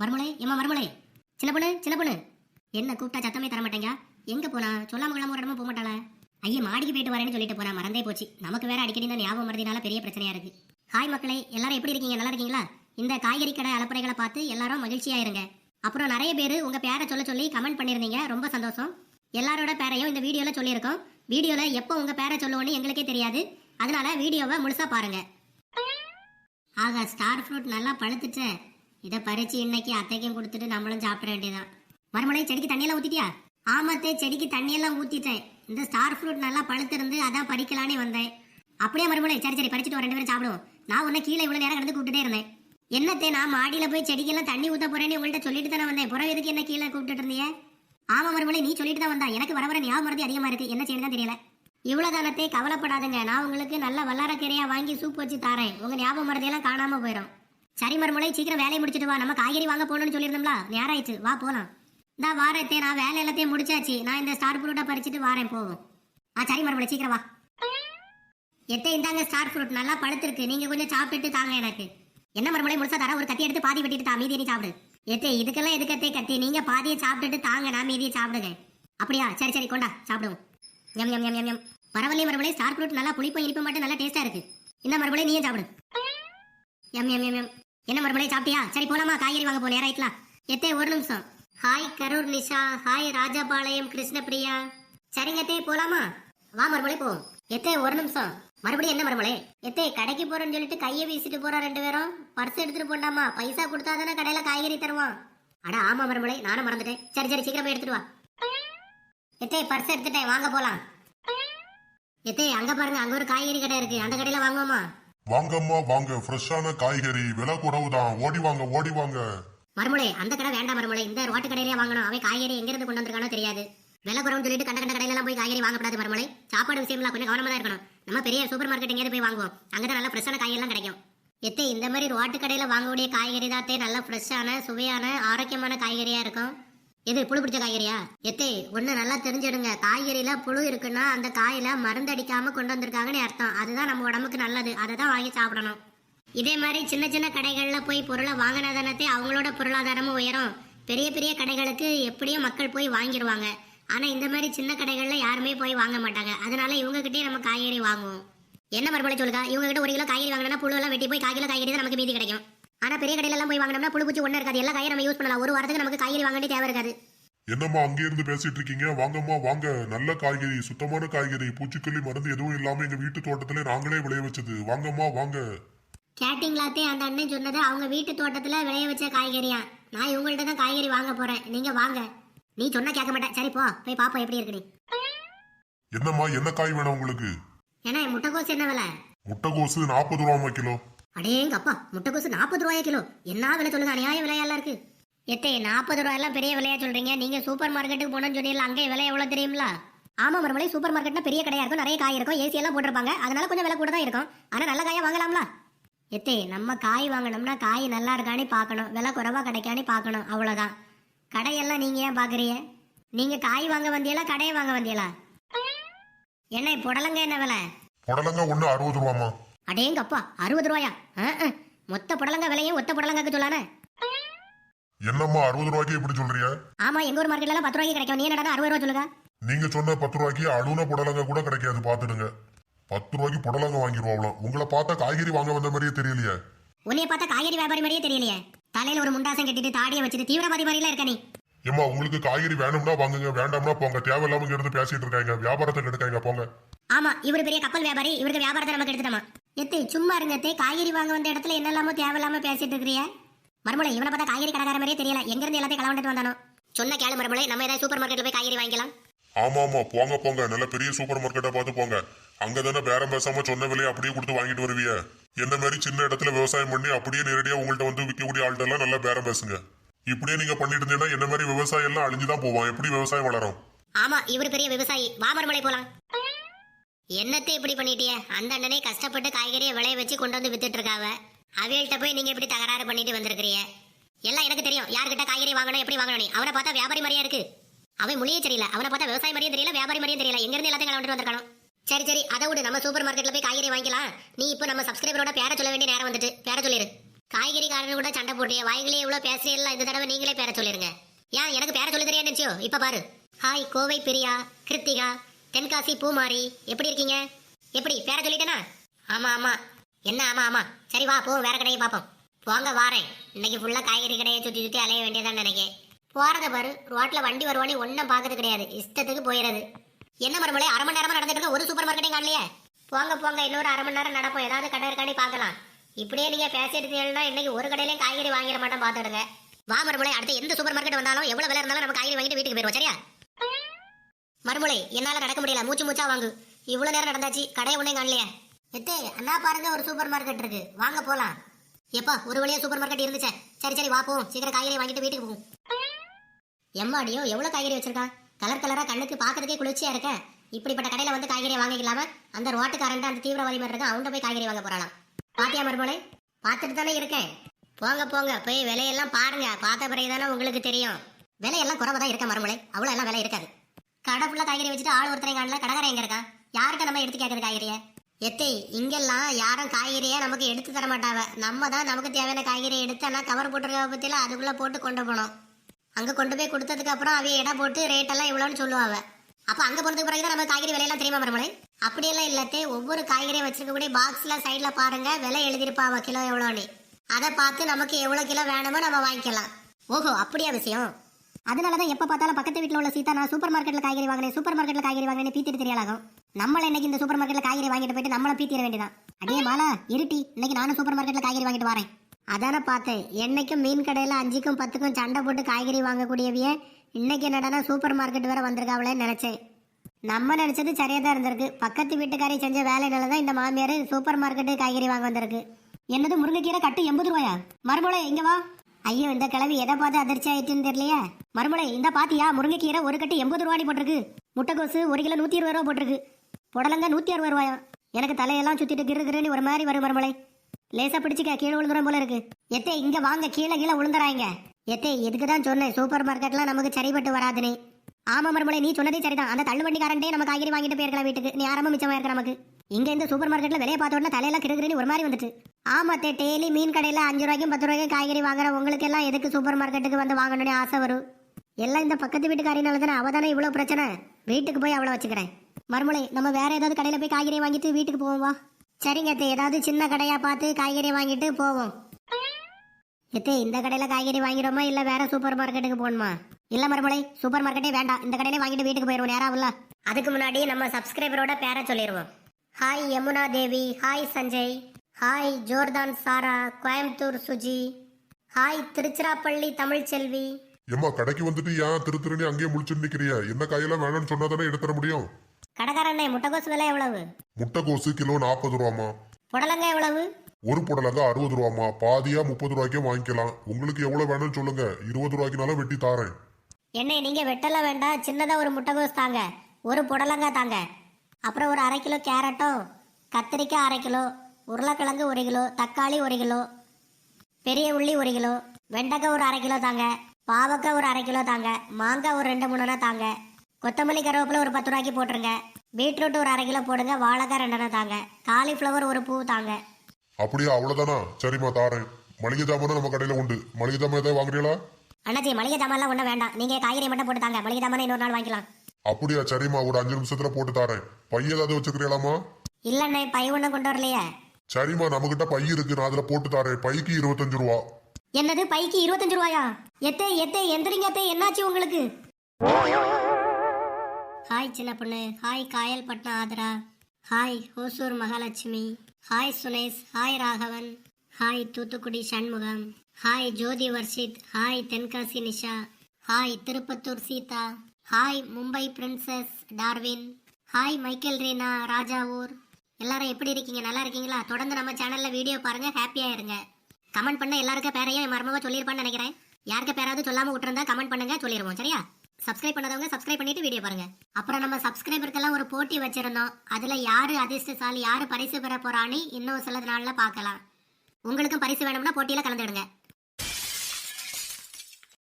மருமலை ஏமா மருமலை சின்ன பொண்ணு சின்ன பொண்ணு. என்ன கூப்பிட்டா சத்தமே தர மாட்டேங்க. எங்க போனா? சொல்லாம கொள்ளாம ஒரு இடமும் போக மாட்டாளா? ஐயா மாடிக்கு போயிட்டு வரேன்னு சொல்லிட்டு போனா மறந்தே போச்சு. நமக்கு வேற அடிக்கடி இந்த ஞாபகம் மறதினால பெரிய பிரச்சனையா இருக்கு. ஹாய் மக்களே எல்லாரும் எப்படி இருக்கீங்க? நல்லா இருக்கீங்களா? இந்த காய்கறி கடை அலப்பறைகளை பார்த்து எல்லாரும் மகிழ்ச்சியா இருங்க அப்புறம் நிறைய பேர் உங்க பேரை சொல்ல சொல்லி கமெண்ட் பண்ணிருந்தீங்க ரொம்ப சந்தோஷம். எல்லாரோட பேரையும் இந்த வீடியோல சொல்லியிருக்கோம். வீடியோல எப்போ உங்க பேரை சொல்லுவோன்னு எங்களுக்கே தெரியாது. அதனால வீடியோவை முழுசா பாருங்க. ஆகா ஸ்டார் ஃப்ரூட் நல்லா பழுத்துச்சேன் இதை பறிச்சு இன்னைக்கு அத்தைக்கும் கொடுத்துட்டு நம்மளும் சாப்பிட வேண்டியதான் மறுமலை செடிக்கு தண்ணியெல்லாம் ஊத்திட்டியா? ஆமாத்தே செடிக்கு தண்ணியெல்லாம் ஊத்திட்டேன். இந்த ஸ்டார் ஃப்ரூட் நல்லா பழுத்திருந்து அதான் பறிக்கலானே வந்தேன். அப்படியே மறுமலை? சரி சரி பறிச்சுட்டு ரெண்டு பேரும் சாப்பிடுவோம். நான் உன்னை கீழே இவ்வளவு நேரம் கிடந்து கூப்பிட்டுட்டே இருந்தேன். என்னத்தே நான் மாடியில போய் செடிக்கெல்லாம் தண்ணி ஊத்த போறேன்னு உங்கள்கிட்ட சொல்லிட்டு தானே வந்தேன். புறம் எதுக்கு என்ன கீழே கூப்பிட்டு இருந்தீங்க ஆமா மறுமலை நீ சொல்லிட்டு தான் வந்தா. எனக்கு வர வர ஞாபகம் மறதி அதிகமா இருக்கு. என்ன செய்யணும் தெரியல. இவ்வளவுதானத்தே கவலைப்படாதுங்க. நான் உங்களுக்கு நல்ல வல்லாரக்கீரையா வாங்கி சூப் வச்சு தரேன். உங்க ஞாபகம் மறதியெல்லாம் காணாம போயிடும் சரி மறுமலை சீக்கிரம் வேலையை முடிச்சிட்டு வா. நம்ம காய்கறி வாங்க போகணும்னு சொல்லியிருந்தோம்ல. நேரம் ஆயிடுச்சு வா போகலாம் இந்தா வாரத்தே நான் வேலை எல்லாத்தையும் முடிச்சாச்சு. நான் இந்த ஸ்டார் ஃப்ரூட்டை பறிச்சுட்டு வாரேன் போவோம். ஆ சரி மறுமலை சீக்கிரம் வா. எத்தே இந்தாங்க ஸ்டார் ஃப்ரூட். நல்லா பழுத்திருக்கு. நீங்க கொஞ்சம் சாப்பிட்டுட்டு தாங்க எனக்கு. என்ன மறுமலை முழுசா தர ஒரு கத்தி எடுத்து பாதி வெட்டிட்டு தா மீதி நீ சாப்பிடு. எத்தே இதுக்கெல்லாம் எதுக்கத்தே கத்தி? நீங்க பாதியை சாப்பிட்டுட்டு தாங்க நான் மீதியை சாப்பிடுங்க. அப்படியா? சரி சரி கொண்டா சாப்பிடுவோம். எம் எம் எம் எம் எம் பரவாயில்லையே மறுபடியும் ஸ்டார் ஃப்ரூட் நல்லா புளிப்பும் இனிப்பு மட்டும் நல்லா டேஸ்டா இருக்கு. இந்த மறுபடியும் நீயே சாப்பிடு. எம் எம் எம் எம் என்ன மறுபடியும் சாப்பிட்டியா? சரி போலாமா? காய்கறி வாங்க போ நேரம் எத்தே ஒரு நிமிஷம். ஹாய் கரூர் நிஷா. ஹாய் ராஜபாளையம் கிருஷ்ணபிரியா. சரிங்க எத்தே போலாமா? வா மறுபடியும் போவோம். எத்தே ஒரு நிமிஷம். மறுபடியும் என்ன மறுமலை எத்தே கடைக்கு போறேன்னு சொல்லிட்டு கையை வீசிட்டு போறோம் ரெண்டு பேரும். பர்ஸ் எடுத்துட்டு போண்டாமா? பைசா கொடுத்தா தானே கடையில காய்கறி தருவான். அட ஆமா மறுமலை நானும் மறந்துட்டேன். சரி சரி சீக்கிரம் போய் எடுத்துட்டு வா. எத்தே பர்ஸ் எடுத்துட்டேன். வாங்க போலாம். எத்தே அங்க பாருங்க அங்க ஒரு காய்கறி கடை இருக்கு. அந்த கடையில வாங்குவோமா? வாங்கம்மா வாங்க. ஃப்ரெஷ்ஷான காய்கறி. விலை குறைவு தான் ஓடி வாங்க ஓடி வாங்க. மறுமலை அந்த கடை வேண்டாம் மறுமலை இந்த ரோட்டு கடையிலே வாங்கணும். அவன் காய்கறி எங்க இருந்து கொண்டு வந்திருக்கானோ தெரியாது. விலை குறவுன்னு சொல்லிட்டு கண்ட கண்ட கடையில போய் காய்கறி வாங்கப்படாது மறுமலை சாப்பாடு விஷயம்லாம் கொஞ்சம் கவனமா தான் இருக்கணும். நம்ம பெரிய சூப்பர் மார்க்கெட் எங்கேயாவது போய் வாங்குவோம். அங்கதான் நல்ல ஃப்ரெஷ்ஷான காய்கறிலாம் கிடைக்கும். எத்தே இந்த மாதிரி ரோட்டு கடையில வாங்கக்கூடிய காய்கறி தான் நல்ல ஃப்ரெஷ்ஷான சுவையான ஆரோக்கியமான காய்கறியா இருக்கும். எது புழு பிடிச்ச காய்கறியா? எத்தே ஒண்ணு நல்லா தெரிஞ்சிடுங்க. காய்கறியில புழு இருக்குன்னா அந்த காயில மருந்து அடிக்காம கொண்டு வந்திருக்காங்கன்னு அர்த்தம். அதுதான் நம்ம உடம்புக்கு நல்லது. அதை தான் வாங்கி சாப்பிடணும். இதே மாதிரி சின்ன சின்ன கடைகள்ல போய் பொருளை வாங்கினதானத்தே அவங்களோட பொருளாதாரமும் உயரும். பெரிய பெரிய கடைகளுக்கு எப்படியும் மக்கள் போய் வாங்கிடுவாங்க ஆனா இந்த மாதிரி சின்ன கடைகள்ல யாருமே போய் வாங்க மாட்டாங்க. அதனால இவங்க கிட்டே நம்ம காய்கறி வாங்குவோம். என்ன மறுபடியும் சொல்லுங்க இவங்க கிட்ட ஒரு கிலோ காய்கறி வாங்கினா புழுவெல்லாம் வெட்டி போய் கால் கிலோ காய்கறி தான் நமக்கு மீதி கிடைக்கும். ஆனா பெரிய கடையில எல்லாம் போய் வாங்கினோம்னா புழு பூச்சி ஒண்ணு இருக்காது. எல்லா காயும் நம்ம யூஸ் பண்ணலாம். ஒரு வாரத்துக்கு நமக்கு காய்கறி வாங்க வேண்டிய தேவை இருக்காது. என்னம்மா அங்கே இருந்து பேசிட்டு இருக்கீங்க? வாங்கம்மா வாங்க. நல்ல காய்கறி சுத்தமான காய்கறி. பூச்சிக்கொல்லி மருந்து எதுவும் இல்லாம எங்க வீட்டு தோட்டத்துல நாங்களே விளைய வச்சது. வாங்கம்மா வாங்க. கேட்டிங்களாத்தே அந்த அண்ணன் சொன்னது அவங்க வீட்டு தோட்டத்துல விளைய வச்ச காய்கறியா? நான் இவங்கள்ட்ட தான் காய்கறி வாங்க போறேன். நீங்க வாங்க. நீ சொன்னா கேட்க மாட்டேன். சரி போ. போய் பாப்போம் எப்படி இருக்கு நீ என்னம்மா என்ன காய் வேணும் உங்களுக்கு? ஏன்னா முட்டைக்கோஸ் என்ன விலை? முட்டைகோசு நாற்பது ரூபாமா கிலோ. அடேங்க அப்பா முட்டைக்கோசு நாற்பது ரூபாயா கிலோ? என்ன விலை சொல்லுங்க அநியாய விலையெல்லாம் இருக்கு. எத்தே நாற்பது ரூபாயெல்லாம் பெரிய விலையா சொல்றீங்க? நீங்க சூப்பர் மார்க்கெட்டுக்கு போனோம்னு சொன்னீங்களா அங்கே விலை எவ்வளவு தெரியுங்களா ஆமா மறுமலை சூப்பர் மார்க்கெட்னா பெரிய கடையா இருக்கும் நிறைய காய் இருக்கும் ஏசி எல்லாம் போட்டிருப்பாங்க. அதனால கொஞ்சம் விலை கூட தான் இருக்கும். ஆனா நல்ல காயா வாங்கலாம்ல? எத்தே நம்ம காய் வாங்கணும்னா காய் நல்லா இருக்கானே பார்க்கணும் விலை குறைவா கிடைக்கானே பார்க்கணும் அவ்வளவுதான். கடையெல்லாம் நீங்க ஏன் பாக்குறீங்க நீங்க காய் வாங்க வந்தீங்களா கடையை வாங்க வந்தீங்களா? என்ன புடலங்க என்ன விலை? புடலங்க ஒண்ணு அறுபது ரூபாமா அடேங்கப்பா அறுபது ரூபாயா. மொத்த புடலங்க விலையும் ஒத்த புடலங்காக்கு சொல்லானே. என்னம்மா அறுபது ரூபாய்க்கு இப்படி சொல்றீங்க? ஆமா எங்க ஊர் மார்க்கெட்ல பத்து ரூபாய்க்கு கிடைக்கும். நீ என்னடா அறுபது ரூபா சொல்லுங்க? நீங்க சொன்ன பத்து ரூபாய்க்கு அழுன புடலங்க கூட கிடைக்காது பாத்துடுங்க. பத்து ரூபாய்க்கு புடலங்க வாங்கிடுவாங்களாம் உங்களை பார்த்தா காய்கறி வாங்க வந்த மாதிரியே தெரியலையே. உன்னைய பார்த்தா காய்கறி வியாபாரி மாதிரியே தெரியலையே. தலையில ஒரு முண்டாசம் கட்டிட்டு தாடியை வச்சுட்டு தீவிரவாதி மாதிரிலாம் இருக்க நீ. ஏம்மா உங்களுக்கு காய்கறி வேணும்னா வாங்குங்க வேண்டாம்னா போங்க. தேவையில்லாம இங்க இருந்து பேசிட்டு இருக்காங்க. வியாபாரத்தை எடுக்காங்க போங்க. ஆமா இவர் பெரிய கப்பல் வியாபாரி இவருக்கு வியாபாரத்தை நமக்கு எடுத்துட்டோமா எத்தே சும்மா இருங்க தே. காய்கறி வாங்க வந்த இடத்துல என்னெல்லாமோ தேவையில்லாம பேசிட்டு இருக்கிறிய. மறுமலை இவனை பார்த்தா காய்கறி கடைக்கார மாதிரியே தெரியல. எங்க இருந்து எல்லாத்தையும் கலவண்டுட்டு வந்தானோ? சொன்ன கேளு மறுமலை நம்ம ஏதாவது சூப்பர் மார்க்கெட்ல போய் காய்கறி வாங்கிக்கலாம். ஆமா ஆமா. போங்க போங்க. நல்ல பெரிய சூப்பர் மார்க்கெட்டா பார்த்து போங்க. அங்க தானே பேரம் பேசாம சொன்ன விலையை அப்படியே கொடுத்து வாங்கிட்டு வருவிய. என்ன மாதிரி சின்ன இடத்துல விவசாயம் பண்ணி அப்படியே நேரடியா உங்கள்ட்ட வந்து விற்கக்கூடிய ஆள்கிட்ட எல்லாம் நல்லா பேரம் பேசுங்க. இப்படியே நீங்க பண்ணிட்டு இருந்தீங்கன்னா என்ன மாதிரி விவசாயம் எல்லாம் அழிஞ்சுதான் போவான் எப்படி விவசாயம் வளரும்? ஆமா இவர் பெரிய விவசாயி. வாமர்மலை போலாம். என்னத்தை இப்படி பண்ணிட்டிய? அந்த அண்ணனே கஷ்டப்பட்டு காய்கறியை விளைய வச்சு கொண்டு வந்து வித்துட்டு இருக்காவ அவியல்கிட்ட போய் நீங்க இப்படி தகராறு பண்ணிட்டு வந்திருக்கிறீங்க? எல்லாம் எனக்கு தெரியும். யார்கிட்ட காய்கறி வாங்கணும் எப்படி வாங்கணும் அவரை அவனை பார்த்தா வியாபாரி மாதிரியா இருக்கு. அவன் மொழியே தெரியல அவனை பார்த்தா விவசாய மாதிரியும் தெரியல வியாபாரி மாதிரியும் தெரியல. எங்க இருந்து எல்லாத்தையும் கலந்துட்டு வந்திருக்கானோ? சரி சரி அதை விடு. நம்ம சூப்பர் மார்க்கெட்ல போய் காய்கறி வாங்கிக்கலாம். நீ இப்போ நம்ம சப்ஸ்கிரைபரோட பேர சொல்ல வேண்டிய நேரம் வந்துட்டு. பேர சொல்லிரு. காரணம் கூட சண்டை போட்டிய வாய்களே இவ்வளோ பேசுறீங்களா இந்த தடவை நீங்களே பேர சொல்லிருங்க. ஏன் எனக்கு பேர சொல்லி தெரியாது நினச்சியோ? இப்போ பாரு. ஹாய் கோவை பிரியா கிருத்திகா தென்காசி பூமாரி எப்படி இருக்கீங்க? எப்படி பேர சொல்லிட்டேனா? ஆமா ஆமா. என்ன ஆமா ஆமா. சரி வா போ வேற கடையை பார்ப்போம். போங்க வாரேன். இன்னைக்கு ஃபுல்லா காய்கறி கடையை சுற்றி சுற்றி அலைய வேண்டியதான் நினைக்க போறத பாரு ரோட்ல வண்டி வருவானே ஒன்றும் பார்க்கறது கிடையாது. இஷ்டத்துக்கு போயிடுறது என்ன மறுமலை அரை மணி நேரமா நடந்துட்டு இருக்க ஒரு சூப்பர் மார்க்கெட்டையும் காணலையே? போங்க போங்க இன்னொரு அரை மணி நேரம் நடப்போம். ஏதாவது கடை இருக்காண்டி பார்க்கலாம். இப்படியே நீங்கள் பேசிட்டு இன்னைக்கு ஒரு கடையிலையும் காய்கறி வாங்கிட மாட்டேன் பார்த்துடுங்க வா மறுமலை அடுத்து எந்த சூப்பர் மார்க்கெட் வந்தாலும் எவ்வளோ விலை இருந்தாலும் நம்ம காய்கறி வாங்கிட்டு வீட்டுக்கு போயிடுவோம் சரியா? மறுமலை என்னால நடக்க முடியல. மூச்சு மூச்சா வாங்கு. இவ்வளவு நேரம் நடந்தாச்சு கடை ஒண்ணே காணலையே. எத்தே அண்ணா பாருங்க ஒரு சூப்பர் மார்க்கெட் இருக்கு. வாங்க போலாம். எப்பா ஒரு வழியா சூப்பர் மார்க்கெட் இருந்துச்சே. சரி சரி வா போவோம் சீக்கிரம் காய்கறி வாங்கிட்டு வீட்டுக்கு போவோம் எம்மாடியோ எவ்வளவு காய்கறி வச்சிருக்கான் கலர் கலரா கண்ணுக்கு பாக்குறதுக்கே குளிர்ச்சியா இருக்க. இப்படிப்பட்ட கடையில வந்து காய்கறி வாங்கிக்கலாம? அந்த ரோட்டுக்காரன் அந்த தீவிரவாதி மாதிரி இருக்க? அவன் போய் காய்கறி வாங்க போறாளாம். பாத்தியா மறுமலை பார்த்துட்டு தானே இருக்கேன். போங்க போங்க. போய் விலையெல்லாம் பாருங்க. பார்த்த பிறகு தானே உங்களுக்கு தெரியும். விலையெல்லாம் குறைவா தான் இருக்க மறுமலை அவ்வளோ எல்லாம் விலை இருக்காது. கடை ஃபுல்லாக காய்கறி வச்சுட்டு ஆள் ஒருத்தரை காணல கடைக்காரன் எங்க இருக்கா யார்கிட்ட நம்ம எடுத்து கேட்கறது காய்கறியை? எத்தை இங்கெல்லாம் யாரும் காய்கறியை நமக்கு எடுத்து தர மாட்டாவ நம்ம தான் நமக்கு தேவையான காய்கறியை எடுத்து ஆனால் கவர் போட்டிருக்க பற்றியில் அதுக்குள்ளே போட்டு கொண்டு போனோம். அங்கே கொண்டு போய் கொடுத்ததுக்கு அப்புறம் அவைய எடை போட்டு ரேட்டெல்லாம் இவ்வளோன்னு சொல்லுவாங்க. அப்போ அங்கே போனதுக்கு பிறகு தான் நம்ம காய்கறி விலையெல்லாம் தெரியுமா மரமலை அப்படியெல்லாம் இல்லத்தே ஒவ்வொரு காய்கறியும் வச்சிருக்கக்கூடிய பாக்ஸில் சைடில் பாருங்கள் விலை எழுதியிருப்பாவ கிலோ எவ்வளோன்னு. அதை பார்த்து நமக்கு எவ்வளோ கிலோ வேணுமோ நம்ம வாங்கிக்கலாம். ஓஹோ அப்படியா விஷயம்? அதனால தான் எப்போ பார்த்தாலும் பக்கத்து வீட்டில் உள்ள சீதா நான் சூப்பர் மார்க்கெட்டில் காய்கறி வாங்கினேன் சூப்பர் மார்க்கெட்டில் காய்கறி வாங்கினேன் பீத்திட்டு தெரியலாகும் நம்மள இன்னைக்கு இந்த சூப்பர் மார்க்கெட்டில் காய்கறி வாங்கிட்டு போயிட்டு நம்மள பீத்திர வேண்டியதான் அடே மாலா இருட்டி இன்னைக்கு நானும் சூப்பர் மார்க்கெட்டில் காய்கறி வாங்கிட்டு வரேன். அதான பார்த்தேன். என்னைக்கும் மீன் கடையில் அஞ்சுக்கும் பத்துக்கும் சண்டை போட்டு காய்கறி வாங்கக்கூடியவிய இன்னைக்கு என்னடானா சூப்பர் மார்க்கெட் வேற வந்திருக்காவளேன்னு நினைச்சேன். நம்ம நினைச்சது சரியாக தான் இருந்திருக்கு. பக்கத்து வீட்டுக்காரி செஞ்ச வேலையினால தான் இந்த மாமியார் சூப்பர் மார்க்கெட்டு காய்கறி வாங்க வந்திருக்கு. என்னது முருங்கைக்கீரை கட்டு எண்பது ரூபாயா? மறுபடியும் இங்கே வா. ஐயோ இந்த கிழவி எதை பார்த்து அதிர்ச்சி ஆயிடுச்சுன்னு தெரியலையா? மறுமலை இந்த பாத்தியா முருங்கைக்கீரை ஒரு கட்டு எண்பது ரூபாடி போட்டிருக்கு. முட்டைக்கோசு ஒரு கிலோ நூத்தி இருபது ரூபா போட்டிருக்கு. புடலங்க நூத்தி அறுபது ரூபாயா? எனக்கு தலையெல்லாம் சுத்திட்டு கிரு ஒரு மாதிரி வரும் மறுமலை லேசா பிடிச்சிக்க கீழே விழுந்துரும் போல இருக்கு. எத்தே இங்க வாங்க கீழே கீழே விழுந்துறாங்க. எத்தே எதுக்கு தான் சொன்னேன் சூப்பர் மார்க்கெட்லாம் நமக்கு சரிப்பட்டு வராதுன்னு. ஆமா மறுமலை நீ சொன்னதே சரிதான். அந்த தள்ளுவண்டிக்காரன்டே நம்ம காய்கறி வாங்கிட்டு போயிருக்கலாம் வீட்டுக்கு. நீ ஆரம்ப மிச்சமா இருக்க நமக்கு. இங்க இந்த சூப்பர் மார்க்கெட்ல விலையை பார்த்த உடனே தலையெல்லாம் கிருகிருன்னு ஒரு மாதிரி வந்துட்டு ஆமா டெய்லி மீன் கடையில அஞ்சு ரூபாய்க்கும் பத்து ரூபாய்க்கும் காய்கறி வாங்குற உங்களுக்கு எல்லாம் எதுக்கு சூப்பர் மார்க்கெட்டுக்கு வந்து வாங்கணும்னு ஆசை வரும்? எல்லாம் இந்த பக்கத்து வீட்டுக்காரினால தானே அவதானே இவ்வளவு பிரச்சனை? வீட்டுக்கு போய் அவளை வச்சுக்கிறேன். மறுமலை நம்ம வேற ஏதாவது கடையில போய் காய்கறி வாங்கிட்டு வீட்டுக்கு போவோம் வா. சரிங்க அத்தை ஏதாவது சின்ன கடையா பார்த்து காய்கறி வாங்கிட்டு போவோம். எத்தே இந்த கடையில காய்கறி வாங்கிடுமா இல்ல வேற சூப்பர் மார்க்கெட்டுக்கு போகணுமா? இல்ல மறுமலை சூப்பர் மார்க்கெட்டே வேண்டாம். இந்த கடையில வாங்கிட்டு வீட்டுக்கு போயிருவோம் நேராவில்ல அதுக்கு முன்னாடி நம்ம சப்ஸ்கிரைபரோட பேரை சொல்லிடுவோம் hi Yamuna Devi hi Sanjay hi Jordan Sara Coimbatore Suji hi Tiruchirappalli Tamilselvi ஏம்மா கடைக்கு வந்துட்டு ஏன் திரு திருன்னு அங்கேயே முழிச்சுட்டு நிக்கிறிய? என்ன காயெல்லாம் வேணும்னு சொன்னா தானே எடுத்துற முடியும்? கடைக்காரண்ணே முட்டைகோஸ் விலை எவ்வளவு? முட்டைக்கோசு கிலோ நாற்பது ரூபாமா புடலங்க எவ்வளவு? ஒரு புடலங்க அறுபது ரூபாமா பாதியா முப்பது ரூபாய்க்கே வாங்கிக்கலாம். உங்களுக்கு எவ்வளவு வேணும்னு சொல்லுங்க. இருபது ரூபாய்க்குனாலும் வெட்டி தாரேன். என்ன நீங்க வெட்டல வேண்டாம். சின்னதா ஒரு முட்டைகோஸ் தாங்க. ஒரு புடலங்காய் தாங்க. அப்புறம் ஒரு அரை கிலோ கேரட்டும் கத்திரிக்காய் அரை கிலோ உருளைக்கிழங்கு ஒரு கிலோ தக்காளி ஒரு கிலோ பெரிய உள்ளி ஒரு கிலோ வெண்டைக்காய் ஒரு அரை கிலோ தாங்க பாவக்காய் ஒரு அரை கிலோ தாங்க மாங்காய் ஒரு ரெண்டு மூணுனா தாங்க. கொத்தமல்லி கருவேப்பிலை ஒரு பத்து ரூபாய்க்கு போட்டுருங்க. பீட்ரூட் ஒரு அரை கிலோ போடுங்க வாழைக்காய் ரெண்டெண்ணா தாங்க. காலிஃப்ளவர் ஒரு பூ தாங்க. அப்படியா அவ்வளவுதானா? சரிம்மா தாரேன். மளிகை ஜாமானும் நம்ம கடையில உண்டு. மளிகை ஜாமான் ஏதாவது வாங்குறீங்களா? அண்ணாச்சி மளிகை ஜாமான்லாம் ஒன்றும் வேண்டாம். நீங்க காய்கறி மட்டும் போட்டு தாங்க. மளிகை ஜாமான் இன்னொரு நாள் வாங்கிக்கலாம். அப்படியா சரிம்மா ஒரு அஞ்சு நிமிஷத்துல போட்டு தாரேன். பை ஏதாவது வச்சுக்கிறீங்களாமா இல்லண்ணே பை ஒன்றும் கொண்டு வரலையே. சரிம்மா நம்மகிட்ட பை இருக்கு நான் அதுல போட்டு தாரேன். பைக்கு இருபத்தஞ்சு ரூபா. என்னது பைக்கு இருபத்தஞ்சு ரூபாயா? எத்தே எத்தே எந்திரிங்க எத்தே என்னாச்சு உங்களுக்கு? ஹாய் சின்ன பொண்ணு. Hi Kayalpattinam Aadhara. Hi Hosur Mahalakshmi. Hi Sunesh. Hi Raghavan. Hi Thoothukudi Shanmugam. Hi Jothi Varshith. Hi Tenkasi Nisha. Hi Tirupattur Seetha. Hi Mumbai princess Darwin hi Michael Reena Rajavur எல்லாரும் எப்படி இருக்கீங்க? நல்லா இருக்கீங்களா? தொடர்ந்து நம்ம சேனல்ல வீடியோ பாருங்க ஹாப்பியா இருங்க கமெண்ட் பண்ண எல்லாருக்கும் பேரையும் என் மர்மமாக சொல்லியிருப்பான்னு நினைக்கிறேன். யாருக்கு பேராவது சொல்லாம விட்டுருந்தா கமெண்ட் பண்ணுங்க சொல்லிடுவோம் சரியா? சப்ஸ்கிரைப் பண்ணாதவங்க சப்ஸ்கிரைப் பண்ணிட்டு வீடியோ பாருங்க. அப்புறம் நம்ம சப்ஸ்கிரைபருக்கெல்லாம் ஒரு போட்டி வச்சிருந்தோம். அதுல யாரு அதிர்ஷ்டசாலி யாரு பரிசு பெற போறான்னு இன்னும் சில நாள்ல பார்க்கலாம். உங்களுக்கும் பரிசு வேணும்னா போட்டியில கலந்துடுங்க.